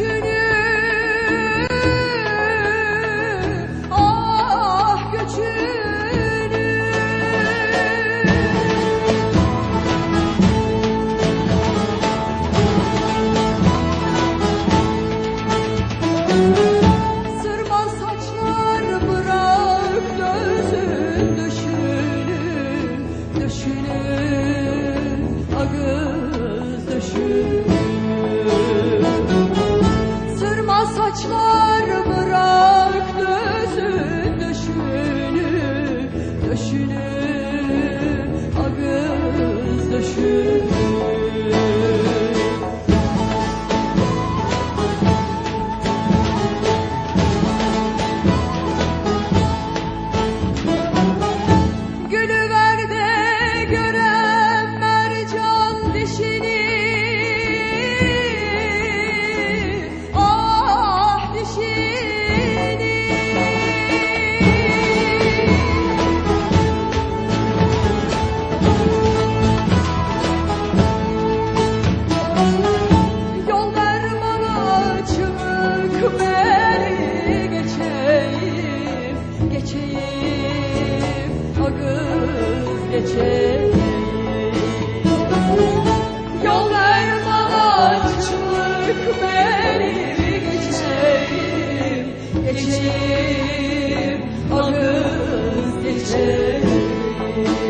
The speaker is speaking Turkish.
journey. Çığlık beni geçeyim Geçeyim ağız geçeyim